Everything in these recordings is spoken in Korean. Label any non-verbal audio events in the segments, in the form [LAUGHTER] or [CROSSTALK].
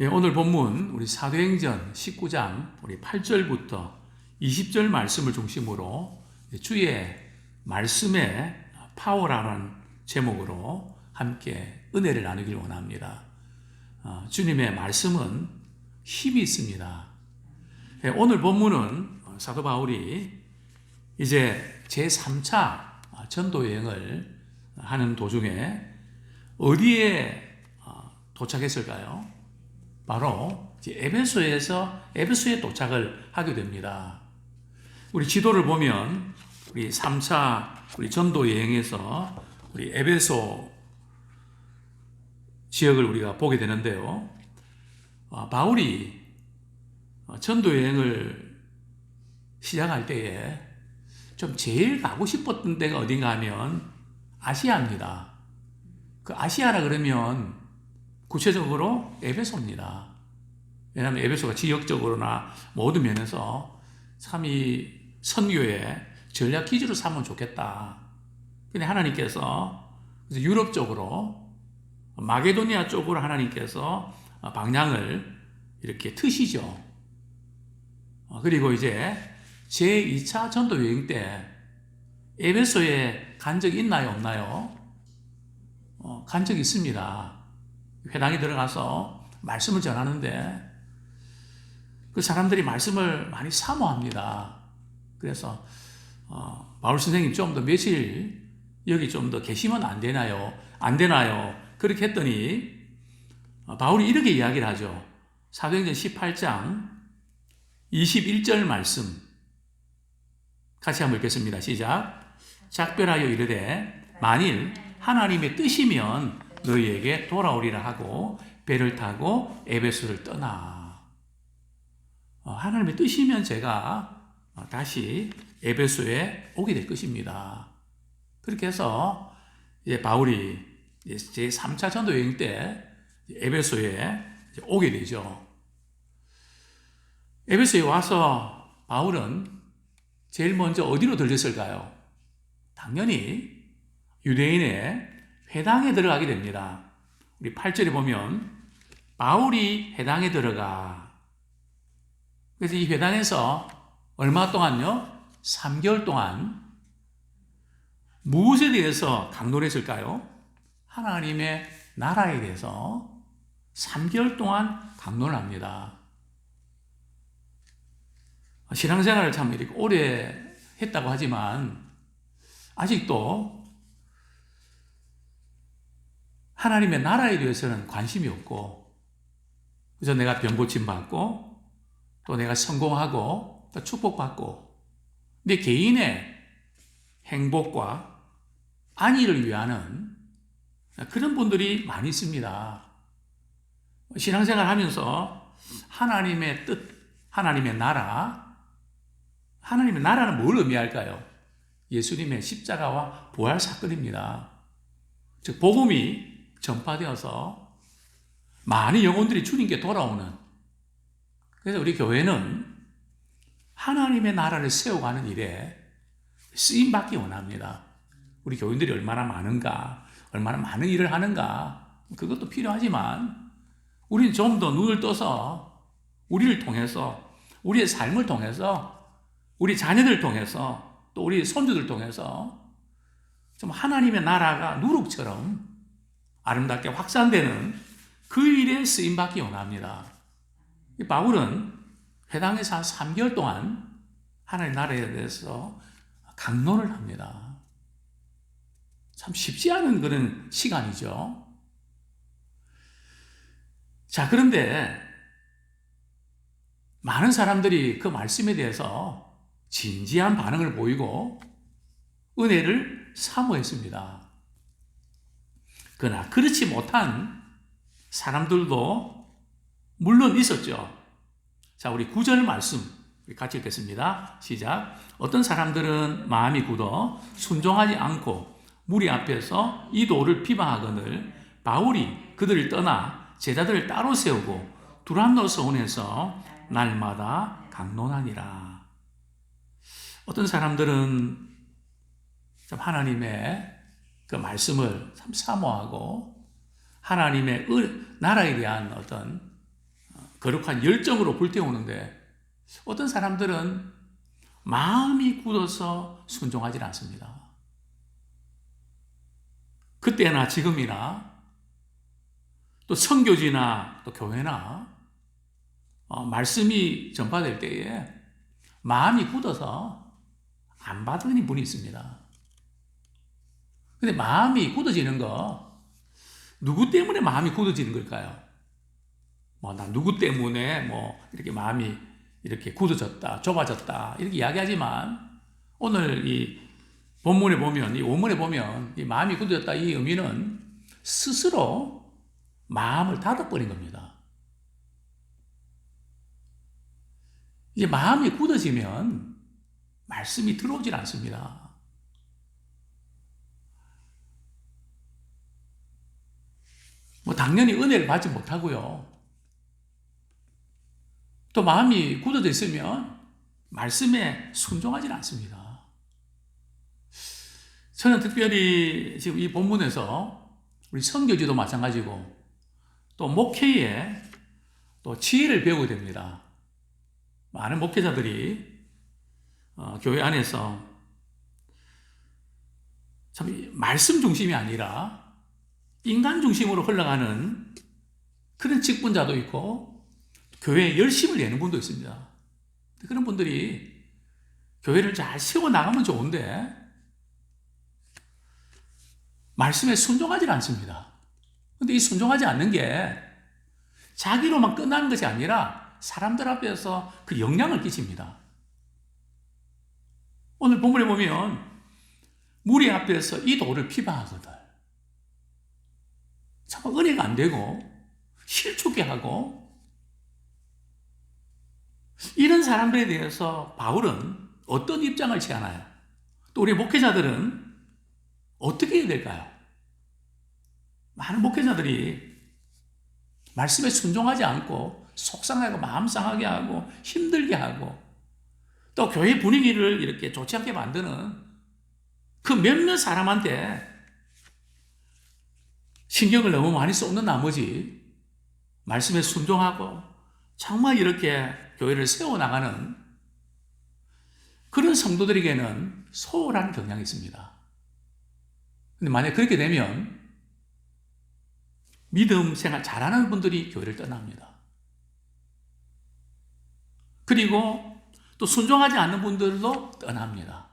예, 오늘 본문 우리 사도행전 19장 우리 8절부터 20절 말씀을 중심으로 주의 말씀의 파워라는 제목으로 함께 은혜를 나누길 원합니다. 어, 주님의 말씀은 힘이 있습니다. 예, 오늘 본문은 사도 바울이 이제 제3차 전도 여행을 하는 도중에 어디에 어, 도착했을까요? 바로 에베소에서 에베소에 도착을 하게 됩니다. 우리 지도를 보면 우리 3차 우리 전도 여행에서 우리 에베소 지역을 우리가 보게 되는데요. 아, 바울이 전도 여행을 시작할 때에 좀 제일 가고 싶었던 데가 어딘가 하면 아시아입니다. 그 아시아라 그러면 구체적으로 에베소입니다. 왜냐하면 에베소가 지역적으로나 모든 면에서 참이 선교의 전략 기지로 삼으면 좋겠다. 근데 하나님께서 유럽 쪽으로 마게도니아 쪽으로 하나님께서 방향을 이렇게 트시죠. 그리고 이제 제2차 전도 여행 때 에베소에 간 적이 있나요, 없나요? 어, 간 적이 있습니다. 회당에 들어가서 말씀을 전하는데 그 사람들이 말씀을 많이 사모합니다. 그래서 어, 바울 선생님 좀 더 며칠 여기 좀 더 계시면 안 되나요? 안 되나요? 그렇게 했더니 어, 바울이 이렇게 이야기를 하죠. 사도행전 18장 21절 말씀 같이 한번 읽겠습니다. 시작. 작별하여 이르되 만일 하나님의 뜻이면 너희에게 돌아오리라 하고 배를 타고 에베소를 떠나. 어, 하나님의 뜻이면 제가 다시 에베소에 오게 될 것입니다. 그렇게 해서 이제 바울이 제 3차 전도 여행 때 에베소에 오게 되죠. 에베소에 와서 바울은 제일 먼저 어디로 들렸을까요? 당연히 유대인의 회당에 들어가게 됩니다. 우리 8절에 보면 바울이 회당에 들어가. 그래서 이 회당에서 얼마 동안요? 3개월 동안 무엇에 대해서 강론을 했을까요? 하나님의 나라에 대해서 3개월 동안 강론을 합니다. 신앙생활을 참 이렇게 오래 했다고 하지만 아직도 하나님의 나라에 대해서는 관심이 없고 그래서 내가 병 고침 받고 또 내가 성공하고 또 축복받고 내 개인의 행복과 안위를 위하는 그런 분들이 많이 있습니다. 신앙생활 하면서 하나님의 뜻, 하나님의 나라, 하나님의 나라는 뭘 의미할까요? 예수님의 십자가와 부활 사건입니다. 즉, 복음이 전파되어서 많은 영혼들이 주님께 돌아오는 그래서 우리 교회는 하나님의 나라를 세워가는 일에 쓰임 받기 원합니다. 우리 교인들이 얼마나 많은가, 얼마나 많은 일을 하는가, 그것도 필요하지만, 우리는 좀 더 눈을 떠서, 우리를 통해서, 우리의 삶을 통해서, 우리 자녀들 통해서, 또 우리 손주들 통해서, 좀 하나님의 나라가 누룩처럼 아름답게 확산되는 그 일에 쓰임받기 원합니다. 바울은 회당에서 한 3개월 동안 하나님 나라에 대해서 강론을 합니다. 참 쉽지 않은 그런 시간이죠. 자, 그런데 많은 사람들이 그 말씀에 대해서 진지한 반응을 보이고 은혜를 사모했습니다. 그러나 그렇지 못한 사람들도 물론 있었죠. 자, 우리 구절 말씀 같이 읽겠습니다. 시작. 어떤 사람들은 마음이 굳어 순종하지 않고 무리 앞에서 이 도를 비방하거늘 바울이 그들을 떠나 제자들을 따로 세우고 두란노 서원에서 날마다 강론하니라. 어떤 사람들은 참 하나님의 그 말씀을 참 사모하고 하나님의 나라에 대한 어떤 거룩한 열정으로 불태우는데 어떤 사람들은 마음이 굳어서 순종하지 않습니다. 그때나 지금이나 또 선교지나 또 교회나 어, 말씀이 전파될 때에 마음이 굳어서 안 받는 분이 있습니다. 근데 마음이 굳어지는 거 누구 때문에 마음이 굳어지는 걸까요? 뭐 나 누구 때문에 뭐 이렇게 마음이 이렇게 굳어졌다, 좁아졌다 이렇게 이야기하지만 오늘 이 본문에 보면 이 원문에 보면 이 마음이 굳어졌다 이 의미는 스스로 마음을 닫아버린 겁니다. 이제 마음이 굳어지면 말씀이 들어오질 않습니다. 뭐 당연히 은혜를 받지 못하고요. 또 마음이 굳어져 있으면 말씀에 순종하지는 않습니다. 저는 특별히 지금 이 본문에서 우리 성교지도 마찬가지고 또 목회에 또 지혜를 배우게 됩니다. 많은 목회자들이 어, 교회 안에서 참 말씀 중심이 아니라 인간 중심으로 흘러가는 그런 직분자도 있고 교회에 열심을 내는 분도 있습니다. 그런 분들이 교회를 잘 세워 나가면 좋은데 말씀에 순종하지 않습니다. 근데 이 순종하지 않는 게 자기로만 끝나는 것이 아니라 사람들 앞에서 그 영향을 끼칩니다. 오늘 본문에 보면 무리 앞에서 이 도를 비방하거든. 참 은혜가 안 되고 실축해 하고 이런 사람들에 대해서 바울은 어떤 입장을 취하나요? 또 우리 목회자들은 어떻게 해야 될까요? 많은 목회자들이 말씀에 순종하지 않고 속상하고 마음 상하게 하고 힘들게 하고 또 교회 분위기를 이렇게 좋지 않게 만드는 그 몇몇 사람한테 신경을 너무 많이 쏟는 나머지 말씀에 순종하고 정말 이렇게 교회를 세워나가는 그런 성도들에게는 소홀한 경향이 있습니다. 근데 만약 그렇게 되면 믿음 생활 잘하는 분들이 교회를 떠납니다. 그리고 또 순종하지 않는 분들도 떠납니다.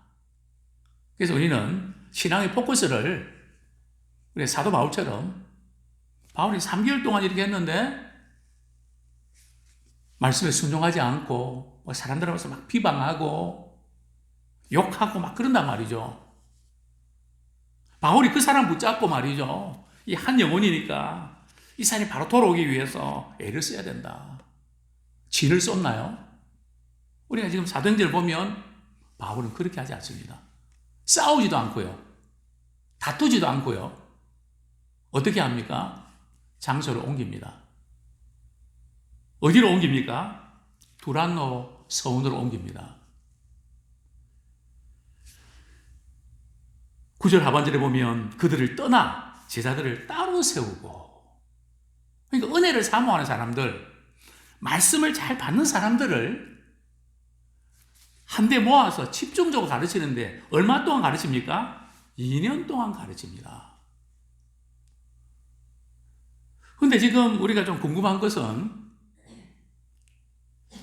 그래서 우리는 신앙의 포커스를 우리 사도 바울처럼 바울이 3개월 동안 이렇게 했는데 말씀에 순종하지 않고 뭐 사람들 앞에서 막 비방하고 욕하고 막 그런단 말이죠. 바울이 그 사람 붙잡고 말이죠. 이 한 영혼이니까 이 사람이 바로 돌아오기 위해서 애를 써야 된다. 진을 쏟나요? 우리가 지금 사도행전을 보면 바울은 그렇게 하지 않습니다. 싸우지도 않고요. 다투지도 않고요. 어떻게 합니까? 장소를 옮깁니다. 어디로 옮깁니까? 두란노 서원으로 옮깁니다. 구절 하반절에 보면 그들을 떠나 제자들을 따로 세우고 그러니까 은혜를 사모하는 사람들 말씀을 잘 받는 사람들을 한데 모아서 집중적으로 가르치는데 얼마 동안 가르칩니까? 2년 동안 가르칩니다. 근데 지금 우리가 좀 궁금한 것은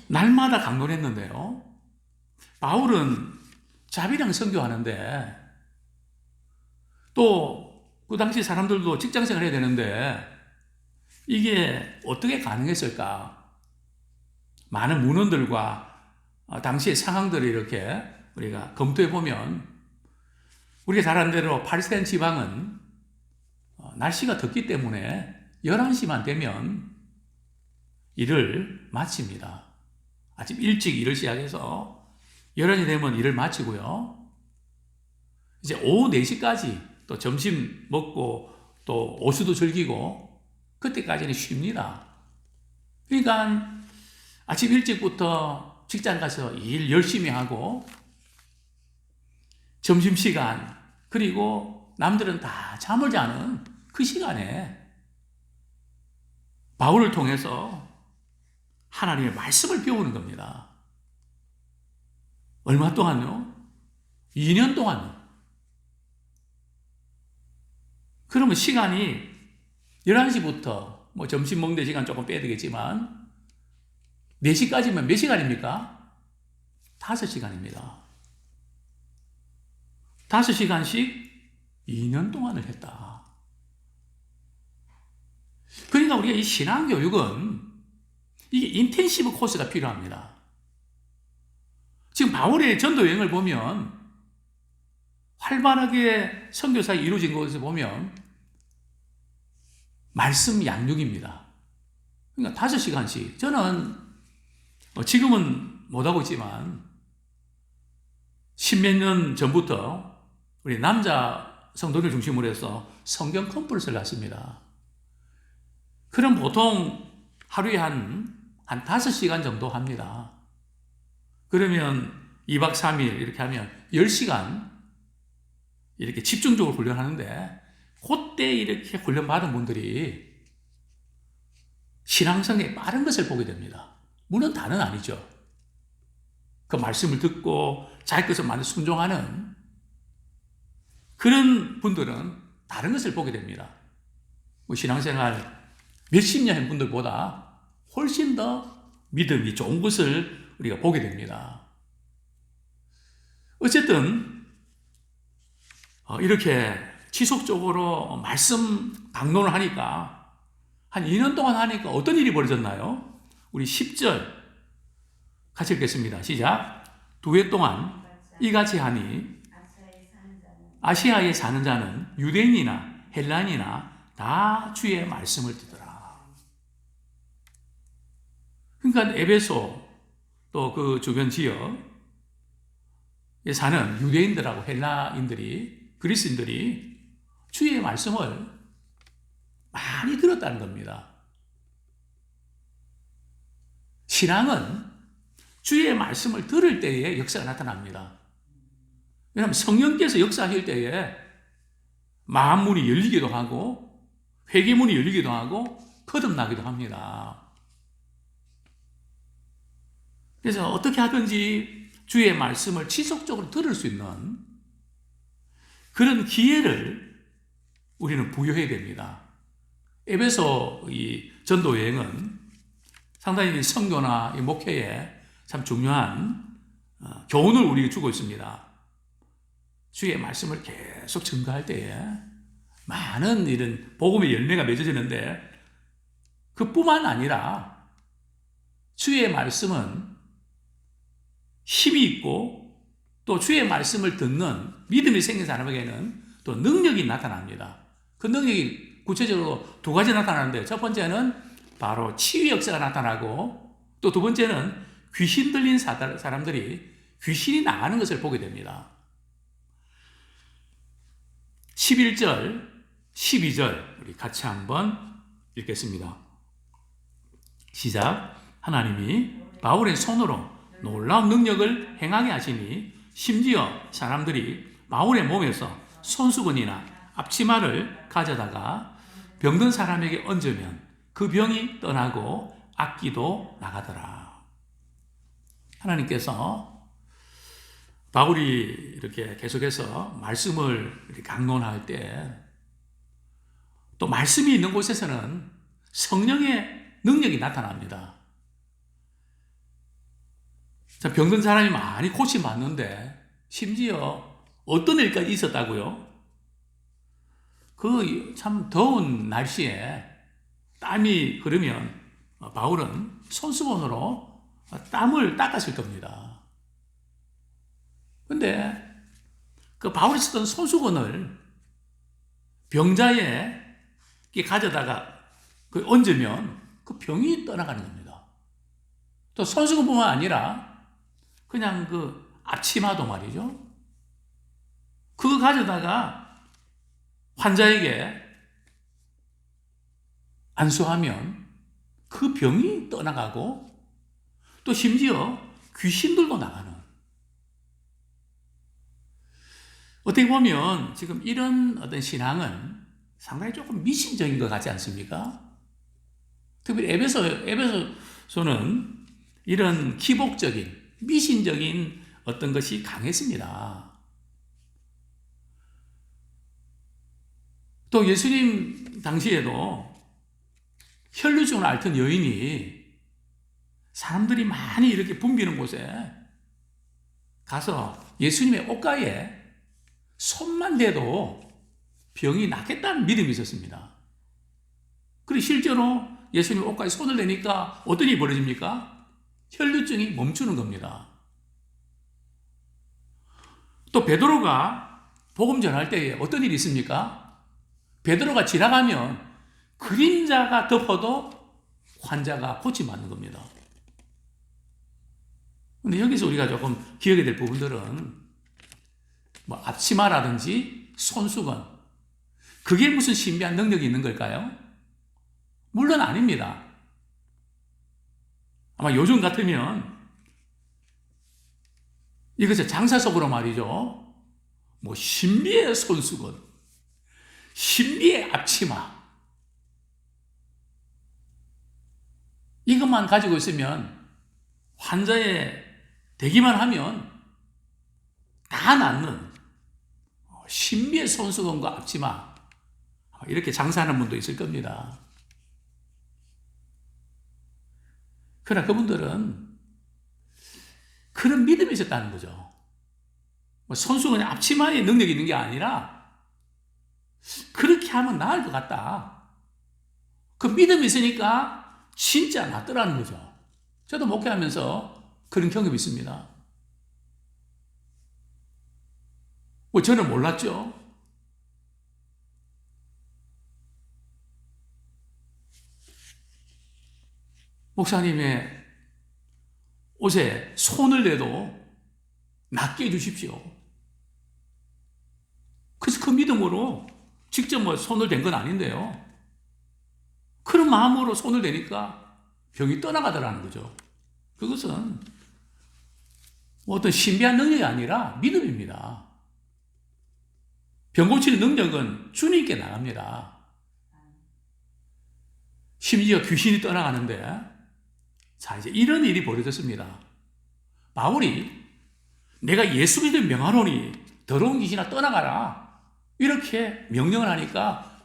날마다 강론했는데요. 바울은 자비랑 선교하는데 또 그 당시 사람들도 직장 생활 해야 되는데 이게 어떻게 가능했을까? 많은 문헌들과 당시의 상황들을 이렇게 우리가 검토해 보면 우리가 잘 아는 대로 파리스타인 지방은 날씨가 덥기 때문에 11시만 되면 일을 마칩니다. 아침 일찍 일을 시작해서 11시 되면 일을 마치고요. 이제 오후 4시까지 또 점심 먹고 또 오수도 즐기고 그때까지는 쉽니다. 그러니까 아침 일찍부터 직장 가서 일 열심히 하고 점심시간 그리고 남들은 다 잠을 자는 그 시간에 바울을 통해서 하나님의 말씀을 배우는 겁니다. 얼마 동안요? 2년 동안요. 그러면 시간이 11시부터 뭐 점심 먹는 시간 조금 빼야 되겠지만 4시까지면 몇 시간입니까? 5시간입니다. 5시간씩 2년 동안을 했다. 그러니까 우리가 이 신앙교육은 이게 인텐시브 코스가 필요합니다. 지금 바울의 전도 여행을 보면 활발하게 선교사가 이루어진 것을 보면 말씀 양육입니다. 그러니까 다섯 시간씩 저는 뭐 지금은 못하고 있지만 십몇 년 전부터 우리 남자 성도들 중심으로 해서 성경 컨퍼런스를 갔습니다. 그럼 보통 하루에 한, 한 5시간 정도 합니다. 그러면 2박 3일 이렇게 하면 10시간 이렇게 집중적으로 훈련하는데 그때 이렇게 훈련받은 분들이 신앙성에 빠른 것을 보게 됩니다. 물론 다는 아니죠. 그 말씀을 듣고 자기 것을 많이 순종하는 그런 분들은 다른 것을 보게 됩니다. 뭐 신앙생활 몇십 년 한 분들보다 훨씬 더 믿음이 좋은 것을 우리가 보게 됩니다. 어쨌든 어, 이렇게 지속적으로 말씀 강론을 하니까 한 2년 동안 하니까 어떤 일이 벌어졌나요? 우리 10절 같이 읽겠습니다. 시작. 두 해 동안 이같이 하니 아시아에 사는 자는 유대인이나 헬란이나 다 주의 말씀을 듣더라. 그러니까 에베소 또 그 주변 지역에 사는 유대인들하고 헬라인들이 그리스인들이 주의 말씀을 많이 들었다는 겁니다. 신앙은 주의 말씀을 들을 때에 역사가 나타납니다. 왜냐하면 성령께서 역사하실 때에 마음 문이 열리기도 하고 회개 문이 열리기도 하고 거듭나기도 합니다. 그래서 어떻게 하든지 주의 말씀을 지속적으로 들을 수 있는 그런 기회를 우리는 부여해야 됩니다. 에베소 이 전도 여행은 상당히 성교나 목회에 참 중요한 어, 교훈을 우리에게 주고 있습니다. 주의 말씀을 계속 증거할 때에 많은 이런 복음의 열매가 맺어지는데 그뿐만 아니라 주의 말씀은 힘이 있고 또 주의 말씀을 듣는 믿음이 생긴 사람에게는 또 능력이 나타납니다. 그 능력이 구체적으로 두 가지 나타나는데 첫 번째는 바로 치유 역사가 나타나고 또 두 번째는 귀신 들린 사람들이 귀신이 나가는 것을 보게 됩니다. 11절, 12절 우리 같이 한번 읽겠습니다. 시작. 하나님이 바울의 손으로 놀라운 능력을 행하게 하시니 심지어 사람들이 바울의 몸에서 손수건이나 앞치마를 가져다가 병든 사람에게 얹으면 그 병이 떠나고 악기도 나가더라. 하나님께서 바울이 이렇게 계속해서 말씀을 강론할 때 또 말씀이 있는 곳에서는 성령의 능력이 나타납니다. 자, 병든 사람이 많이 고침받는데 심지어 어떤 일까지 있었다고요? 그 참 더운 날씨에 땀이 흐르면 바울은 손수건으로 땀을 닦았을 겁니다. 근데 그 바울이 쓰던 손수건을 병자에 가져다가 그 얹으면 그 병이 떠나가는 겁니다. 또 손수건뿐만 아니라 그냥 그 앞치마도 말이죠. 그거 가져다가 환자에게 안수하면 그 병이 떠나가고 또 심지어 귀신들도 나가는 어떻게 보면 지금 이런 어떤 신앙은 상당히 조금 미신적인 것 같지 않습니까? 특별히 에베소, 에베소 저는 이런 기복적인 미신적인 어떤 것이 강했습니다. 또 예수님 당시에도 혈루증을 앓던 여인이 사람들이 많이 이렇게 붐비는 곳에 가서 예수님의 옷가에 손만 대도 병이 낫겠다는 믿음이 있었습니다. 그리고 실제로 예수님 옷가에 손을 대니까 어떤 일이 벌어집니까? 혈류증이 멈추는 겁니다. 또 베드로가 복음 전할 때에 어떤 일이 있습니까? 베드로가 지나가면 그림자가 덮어도 환자가 고침 받는 겁니다. 근데 여기서 우리가 조금 기억해야 될 부분들은 뭐 앞치마라든지 손수건 그게 무슨 신비한 능력이 있는 걸까요? 물론 아닙니다. 아마 요즘 같으면 이것을 장사 속으로 말이죠. 뭐 신비의 손수건, 신비의 앞치마 이것만 가지고 있으면 환자의 되기만 하면 다 낫는 신비의 손수건과 앞치마 이렇게 장사하는 분도 있을 겁니다. 그러나 그분들은 그런 믿음이 있었다는 거죠. 뭐 손수건이 앞치마에 능력이 있는 게 아니라 그렇게 하면 나을 것 같다. 그 믿음이 있으니까 진짜 낫더라는 거죠. 저도 목회하면서 그런 경험이 있습니다. 뭐 저는 몰랐죠. 목사님의 옷에 손을 대도 낫게 해주십시오. 그래서 그 믿음으로 직접 뭐 손을 댄 건 아닌데요. 그런 마음으로 손을 대니까 병이 떠나가더라는 거죠. 그것은 뭐 어떤 신비한 능력이 아니라 믿음입니다. 병 고치는 능력은 주님께 나갑니다. 심지어 귀신이 떠나가는데 자, 이제 이런 일이 벌어졌습니다. 바울이 내가 예수 믿음 명하노니 더러운 귀신아 떠나가라. 이렇게 명령을 하니까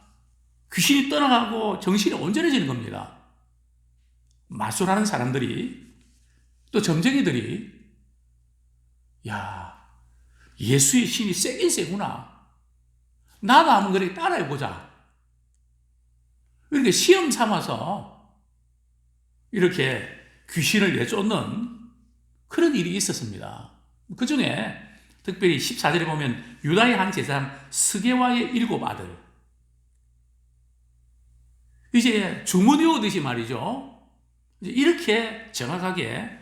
귀신이 떠나가고 정신이 온전해지는 겁니다. 마술하는 사람들이 또 점쟁이들이 야, 예수의 신이 세긴 세구나. 나도 한번 그렇게 따라해보자. 이렇게 시험 삼아서 이렇게 귀신을 내쫓는 그런 일이 있었습니다. 그 중에 특별히 14절에 보면 유다의 한 제사장 스게와의 일곱 아들. 이제 주문 외우듯이 말이죠. 이렇게 정확하게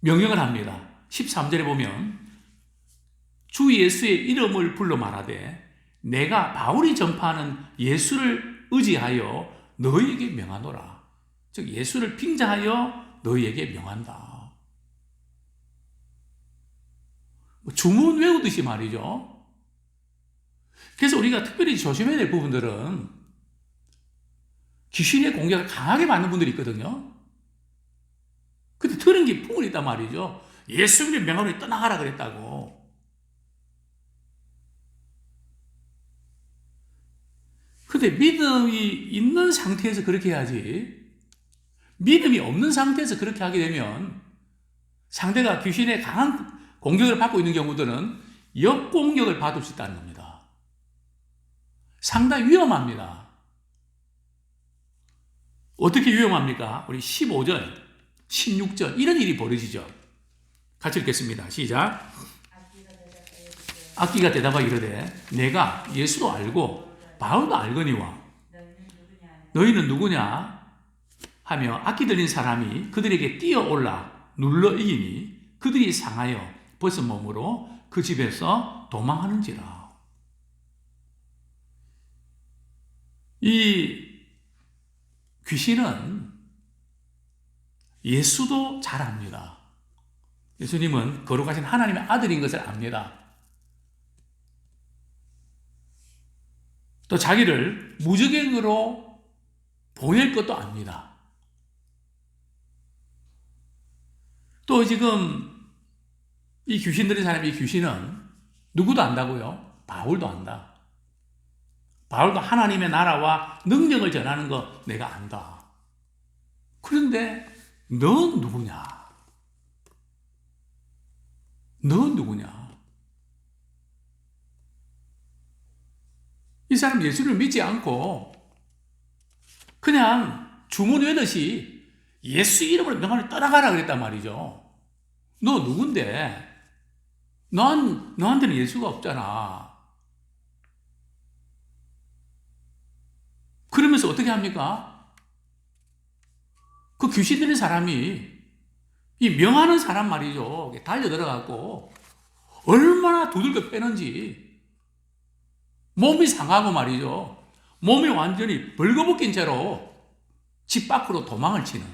명령을 합니다. 13절에 보면 주 예수의 이름을 불러 말하되 내가 바울이 전파하는 예수를 의지하여 너희에게 명하노라. 즉 예수를 빙자하여 너희에게 명한다. 뭐 주문 외우듯이 말이죠. 그래서 우리가 특별히 조심해야 될 부분들은 귀신의 공격을 강하게 받는 분들이 있거든요. 근데 들은 게 풍을 있단 말이죠. 예수님의 명함을 떠나가라 그랬다고. 근데 믿음이 있는 상태에서 그렇게 해야지. 믿음이 없는 상태에서 그렇게 하게 되면 상대가 귀신의 강한 공격을 받고 있는 경우들은 역공격을 받을 수 있다는 겁니다. 상당히 위험합니다. 어떻게 위험합니까? 우리 15절, 16절 이런 일이 벌어지죠. 같이 읽겠습니다. 시작. 악기가 대답하여 이르되 내가 예수도 알고 바울도 알거니와 너희는 누구냐 하며 악기 들린 사람이 그들에게 뛰어올라 눌러 이기니 그들이 상하여 벗은 몸으로 그 집에서 도망하는지라. 이 귀신은 예수도 잘 압니다. 예수님은 거룩하신 하나님의 아들인 것을 압니다. 또 자기를 무적행으로 보낼 것도 압니다. 또 지금 이 귀신 들린 사람이 이 귀신은 누구도 안다고요? 바울도 안다. 바울도 하나님의 나라와 능력을 전하는 거 내가 안다. 그런데 넌 누구냐? 넌 누구냐? 이 사람 예수를 믿지 않고 그냥 주문 외듯이 예수 이름으로 명함을 떠나가라 그랬단 말이죠. 너 누군데? 넌, 너한테는 예수가 없잖아. 그러면서 어떻게 합니까? 그 귀신 들린 사람이 이 명하는 사람 말이죠. 달려 들어가고 얼마나 두들겨 패는지 몸이 상하고 말이죠. 몸이 완전히 벌거벗긴 채로 집 밖으로 도망을 치는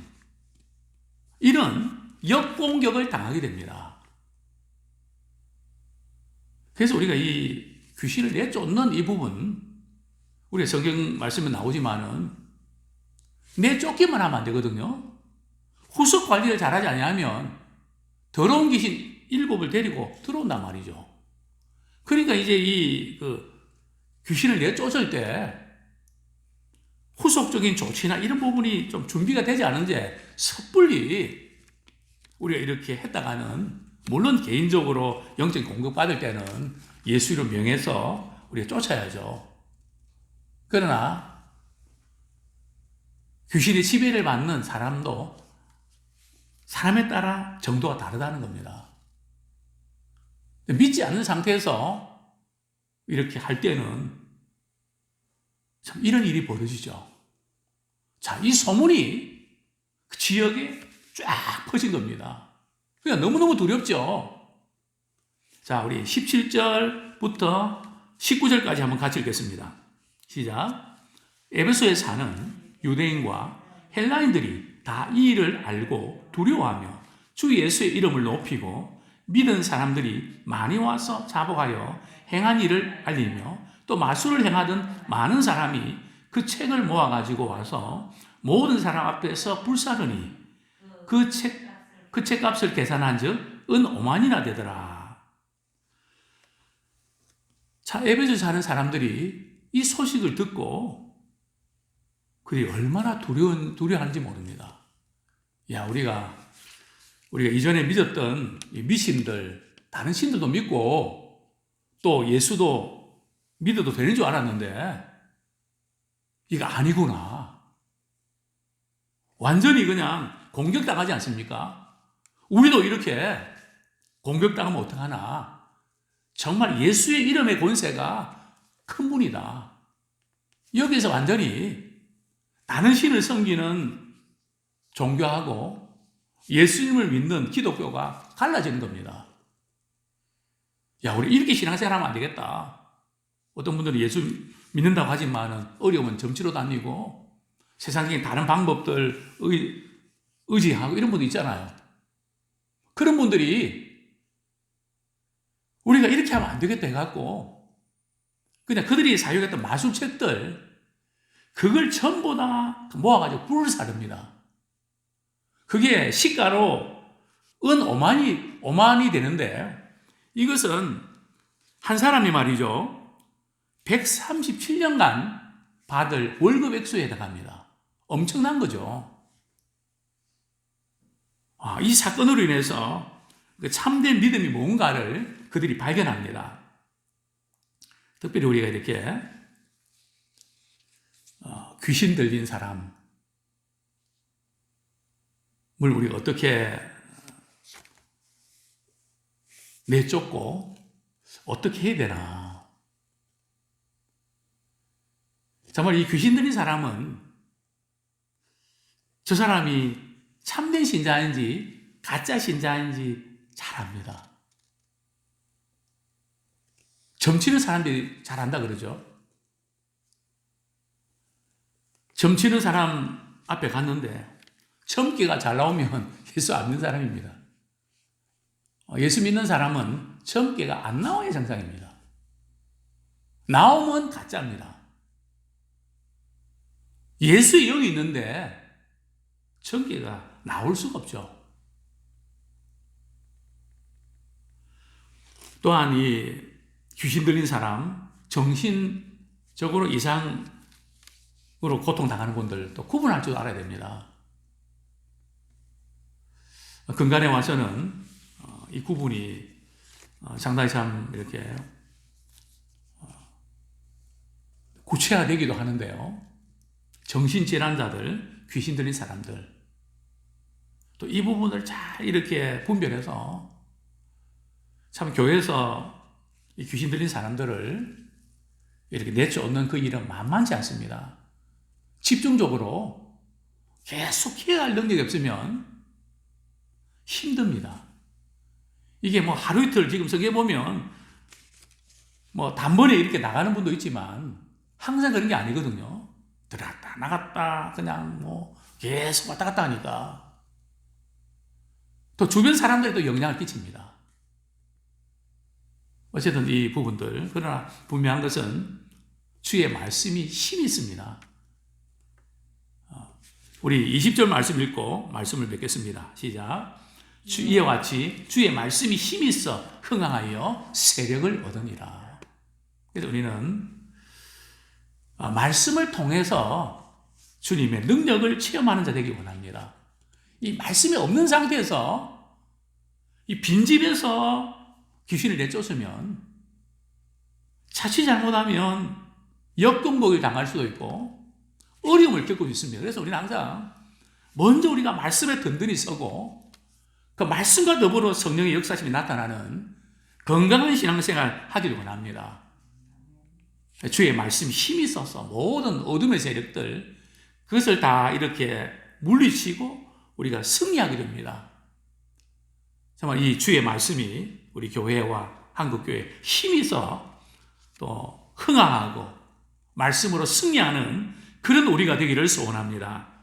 이런 역공격을 당하게 됩니다. 그래서 우리가 이 귀신을 내쫓는 이 부분, 우리 성경 말씀에 나오지만은 내쫓기만 하면 안 되거든요. 후속 관리를 잘하지 않으면 더러운 귀신 일곱을 데리고 들어온단 말이죠. 그러니까 이제 이 그 귀신을 내쫓을 때 후속적인 조치나 이런 부분이 좀 준비가 되지 않은지 섣불리 우리가 이렇게 했다가는 물론 개인적으로 영적 공격 받을 때는 예수 이름 명해서 우리가 쫓아야죠. 그러나 귀신의 지배를 받는 사람도 사람에 따라 정도가 다르다는 겁니다. 믿지 않는 상태에서 이렇게 할 때는 참 이런 일이 벌어지죠. 자, 이 소문이 그 지역에 쫙 퍼진 겁니다. 그러니까 너무너무 두렵죠. 자, 우리 17절부터 19절까지 한번 같이 읽겠습니다. 시작. 에베소에 사는 유대인과 헬라인들이 다 이 일을 알고 두려워하며 주 예수의 이름을 높이고 믿은 사람들이 많이 와서 자복하여 행한 일을 알리며 또 마술을 행하던 많은 사람이 그 책을 모아가지고 와서 모든 사람 앞에서 불사르니 그 책, 그 책값을 계산한 즉, 은 5만이나 되더라. 자, 에베소 사는 사람들이 이 소식을 듣고 그들이 얼마나 두려운, 두려워하는지 모릅니다. 야, 우리가, 우리가 이전에 믿었던 이 미신들, 다른 신들도 믿고 또 예수도 믿어도 되는 줄 알았는데 이거 아니구나. 완전히 그냥 공격당하지 않습니까? 우리도 이렇게 공격당하면 어떡하나. 정말 예수의 이름의 권세가 큰 분이다. 여기서 완전히 다른 신을 섬기는 종교하고 예수님을 믿는 기독교가 갈라지는 겁니다. 야, 우리 이렇게 신앙생활 하면 안 되겠다. 어떤 분들은 예수 믿는다고 하지만은 어려우면 점치러 다니고 세상적인 다른 방법들 의, 의지하고 이런 분도 있잖아요. 그런 분들이 우리가 이렇게 하면 안 되겠다 해갖고 그냥 그들이 사용했던 마술책들 그걸 전부 다 모아가지고 불을 사릅니다. 그게 시가로 은 5만이, 5만이 되는데 이것은 한 사람이 말이죠. 137년간 받을 월급 액수에 해당합니다. 엄청난 거죠. 아, 이 사건으로 인해서 그 참된 믿음이 뭔가를 그들이 발견합니다. 특별히 우리가 이렇게 어, 귀신 들린 사람을 우리가 어떻게 내쫓고 어떻게 해야 되나. 정말 이 귀신 들린 사람은 저 사람이 참된 신자인지 가짜 신자인지 잘 압니다. 점치는 사람들이 잘 안다 그러죠. 점치는 사람 앞에 갔는데 점괘가 잘 나오면 [LAUGHS] 예수 안 믿는 사람입니다. 어, 예수 믿는 사람은 점괘가 안 나와야 정상입니다. 나오면 가짜입니다. 예수의 영이 있는데 점괘가 나올 수가 없죠. 또한 이 귀신 들린 사람, 정신적으로 이상으로 고통당하는 분들 또 구분할 줄 알아야 됩니다. 근간에 와서는 어, 이 구분이 어, 상당히 참 이렇게 어, 구체화되기도 하는데요. 정신질환자들, 귀신 들린 사람들, 또 이 부분을 잘 이렇게 분별해서 참 교회에서 이 귀신 들린 사람들을 이렇게 내쫓는 그 일은 만만치 않습니다. 집중적으로 계속 케어할 능력이 없으면 힘듭니다. 이게 뭐 하루 이틀 지금 성에 보면 뭐 단번에 이렇게 나가는 분도 있지만 항상 그런 게 아니거든요. 들어갔다 나갔다 그냥 뭐 계속 왔다 갔다 하니까 또 주변 사람들에도 영향을 끼칩니다. 어쨌든 이 부분들 그러나 분명한 것은 주의 말씀이 힘이 있습니다. 어, 우리 20절 말씀 읽고 말씀을 맺겠습니다. 시작. 주 이와 같이 주의 말씀이 힘이 있어 흥황하여 세력을 얻으니라. 그래서 우리는 아, 말씀을 통해서 주님의 능력을 체험하는 자 되기 원합니다. 이 말씀이 없는 상태에서 이 빈집에서 귀신을 내쫓으면 자칫 잘못하면 역금복을 당할 수도 있고 어려움을 수 있습니다. 그래서 우리는 항상 먼저 우리가 말씀에 든든히 서고 그 말씀과 더불어 성령의 역사심이 나타나는 건강한 신앙생활 하기를 원합니다. 주의 말씀 힘이 있어서 모든 어둠의 세력들 그것을 다 이렇게 물리치고 우리가 승리하게 됩니다. 정말 이 주의 말씀이 우리 교회와 한국교회 힘이 있어 또 흥황하고 말씀으로 승리하는 그런 우리가 되기를 소원합니다.